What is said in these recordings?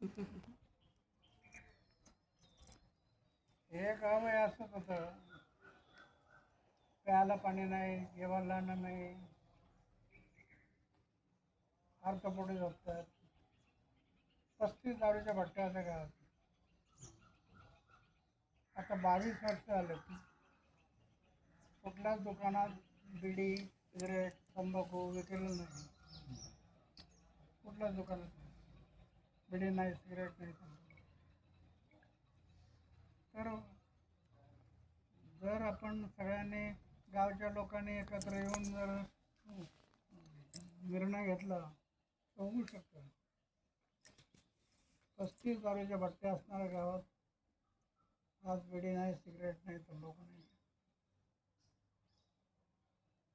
हे काम आहे असं होतं प्यायला पाणी नाही जेवायला अन्न नाही. अर्थपोटी झोपतात. पस्तीस दारूच्या भट्ट्या होत्या गावात आता बावीस वर्ष झाले. कुठल्याच दुकानात बिडी सिगरेट तंबाखू विकलेलं नाही. कुठल्याच दुकानात बिडी नाही सिगरेट नाही तर जर आपण सगळ्यांनी गावच्या लोकांनी एकत्र येऊन जर निर्णय घेतला तर होऊ शकतो. पस्तीस दारूच्या भट्ट्या असणाऱ्या गावात आज बिडी नाही सिगरेट नाही तर लोक नाही.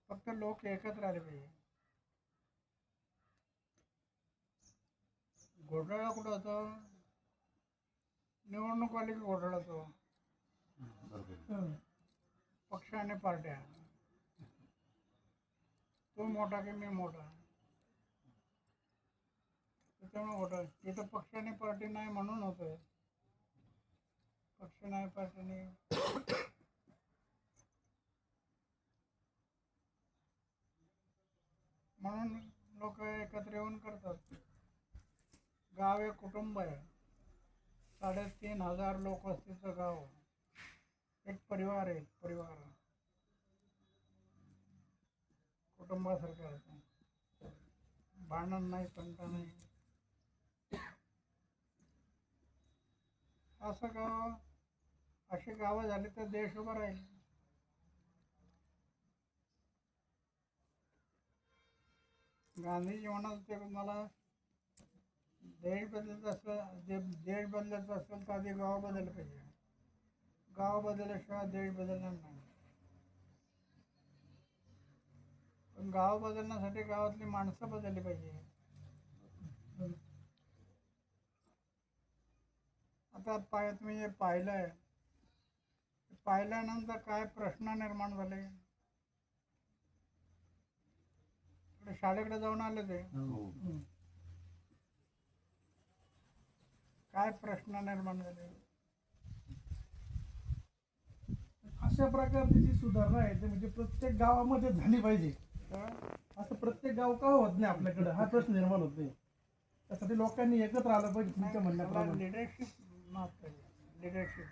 फक्त लोक एकत्र आले पाहिजे. घोटाळा कुठं होतं? निवडणूक आली की घोटाळा होतो पक्ष आणि पार्ट्या. तो मोठा की मी मोठा? त्याच्यामुळे घोटाळा इथं पक्ष आणि पार्टी नाही म्हणून होतोय. पक्ष नाही पार्टी नाही. म्हणून लोक एकत्र येऊन करतात. गाव आहे कुटुंब आहे. साडेतीन हजार लोक वस्तीचं गाव. एक परिवार आहे परिवार. कुटुंबासारखं आहे. भांडण नाही तंटा नाही. असं गाव अशी गावं झाली तर देश उभा राहील. गांधीजी म्हणत होते मला देश बदलत असलं जे देश बदलत असेल तर आधी गाव बदललं पाहिजे. गाव बदलल्याशिवाय देश बदलणार नाही. पण गाव बदलण्यासाठी गावातली माणसं बदलली पाहिजे. आता पाय तुम्ही जे पाहिलं आहे पाहिल्यानंतर काय प्रश्न निर्माण झाले? शाळेकडे जाऊन आले ते हं. काय प्रश्न निर्माण झाले? अशा प्रकारची जी सुधारणा आहे ते म्हणजे प्रत्येक गावामध्ये झाली पाहिजे. असं प्रत्येक गाव का होत नाही आपल्याकडे? हा प्रश्न निर्माण होत नाही. त्यासाठी लोकांनी एकत्र आलं पाहिजे तुमच्या म्हणण्याप्रमाणे. लिडरशिप महत्वाची लिडरशिप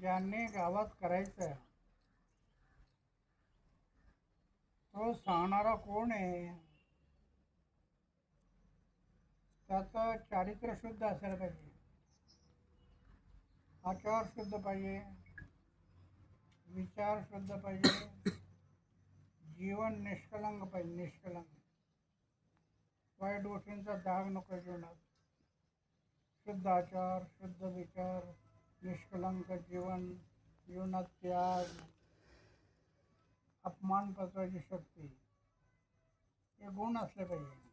ज्यांनी गावात करायचं आहे तो सांगणारा कोण आहे? त्याचं चारित्र्य शुद्ध असायला पाहिजे. आचार शुद्ध पाहिजे. विचार शुद्ध पाहिजे. जीवन निष्कलंक पाहिजे निष्कलंक. वाईट गोष्टींचा दाग नको जीवनात. शुद्ध आचार शुद्ध विचार निष्कलंक जीवन जीवनात त्याग अपमान पचवायची शक्ती. हे गुण असले पाहिजे.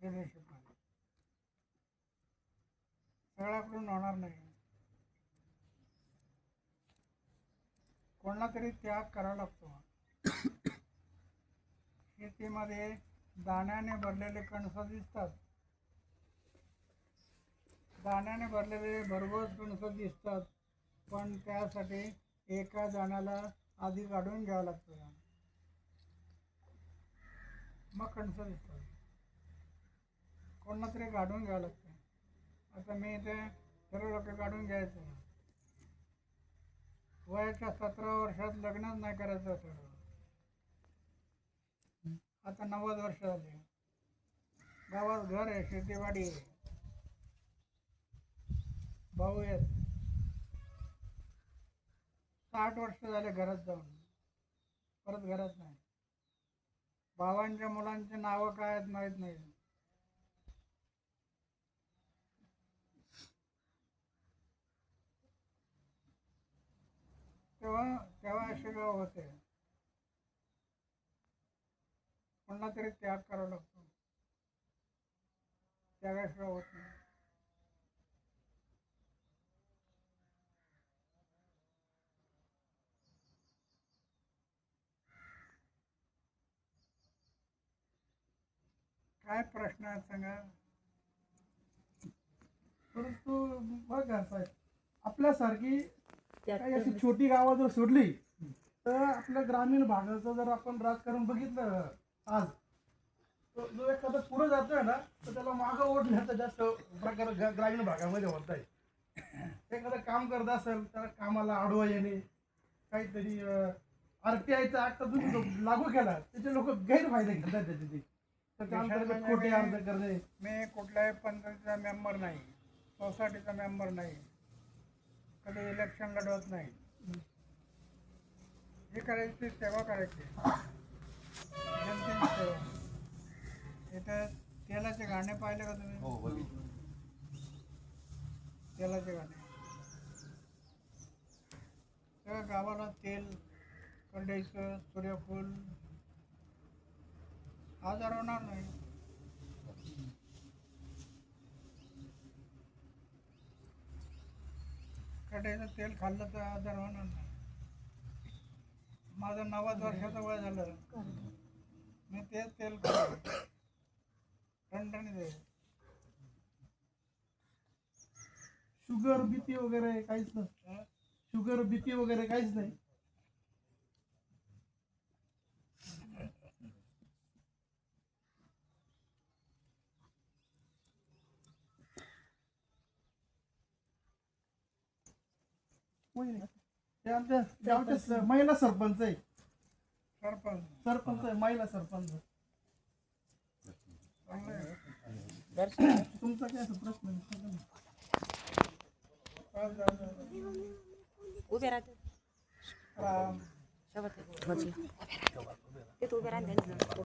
रिलेशनमध्ये सगळ्याकडून होणार नाही. कोणाला तरी त्याग करावा लागतो. शेतीमध्ये दाण्याने भरलेले कणस दिसतात. दाण्याने भरलेले भरघोस कणस दिसतात पण त्यासाठी एका दाण्याला आधी काढून घ्यावं लागतं. मग कणस दिसतात. कोणाला तरी काढून घ्यावं लागतं. आता मी इथे सर्व लोक काढून घ्यायचं वयाच्या सतरा वर्षात लग्नच नाही करायचं सर्व आता नव्वद वर्ष झाले. गावात घर आहे शेतीवाडी आहे. भाऊ आहेत. साठ वर्ष झाले घरात जाऊन. परत घरात नाही. भावांच्या मुलांची नावं काय आहेत माहीत नाही. तेव्हा तेव्हा होते. कोणाला तरी त्याग करावा लागतो. त्यागाशिवाय होत नाही. काय प्रश्न आहेत सांगा? परंतु बघा साहेब आपल्यासारखी काही अशी छोटी गावं जर सोडली तर आपल्या ग्रामीण भागाचं जर आपण राजकारण बघितलं आज तो जो एखादा पुढे जातोय ना तर त्याला मागं ओढण्याचा जास्त प्रकार ग्रामीण भागामध्ये होत आहे एखादं काम करत असेल त्याला कामाला आडवा येणे काहीतरी आरटीआयचा ऍक्ट तुम्ही लागू केला त्याचे लोक गैरफायदे घेतात त्याचे ते तर त्या अंतर्गत खोटे अर्ज करणे. मी कुठल्याही पंचायतीचा मेंबर नाही सोसायटीचा मेंबर नाही. कधी इलेक्शन लढवत नाही. हे करायची ती सेवा करायची जनतेची सेवा इथं तेलाचे गाणे पाहिले का तुम्ही? हो तेलाचे गाणे. सगळ्या गावाला तेल कंडेचं सूर्यफूल आजार होणार नाही. कढईचं तेल खाल्लं तर आजार होणार नाही. माझं नव्वद वर्षाचं वय झालं. मी तेच तेल खाल्लं. आहे शुगर बीपी वगैरे काहीच नाही? शुगर बीपी वगैरे काहीच नाही. ते आमच्या गावचे स- महिला सरपंच आहे. सरपंच सरपंच आहे महिला सरपंच. चांगलं आहे. तुमचा काय असा प्रश्न आहे? उभे राहते राम सोबत ते उभे राहते